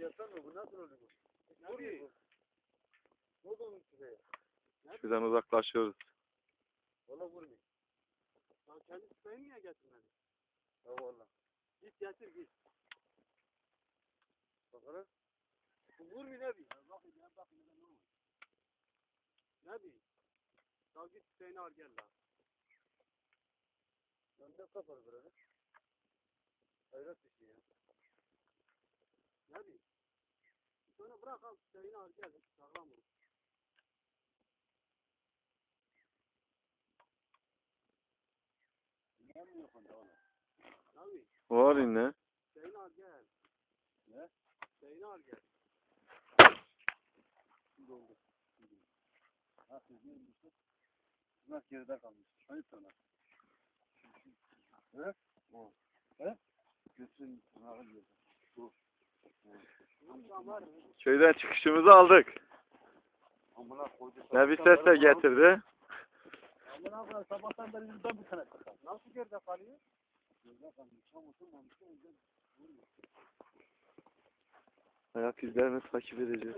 yasan mı? Bu nasıl oluyor bu? Ne oldu onun şuraya? Şuradan uzaklaşıyoruz. Valla vurmuyor. Sen kendi tüfeğini niye getirmedin? Ha valla. Git getir git. Bakalım. Bu vurmuyor ne bileyim. Bakın ya bakın ya ne olur. Ne bileyim. Ya git tüfeğini al gel lan. Lan ne kapalı burada? Hayret bir şey ya. Ne bileyim. Sonra bırak al tüfeğini al gel. Sağlam ol. Ne mi yok onda oğlum? Ne bileyim. Var yine. Tüfeğini al gel. Ne? Tüfeğini al gel. Şimdi oldu. Şimdi. Ha siz ne bilmişsiniz? Bunlar geride kalmış. Hayır sana. He? O. He? Götürün tırnağı diyor. Bu. Köyden çıkışımızı aldık. Nebi ses de getirdi. Sabahtan beri yüzden bir tane. Nasıl kalıyor? Ayak izlerini takip edeceğiz.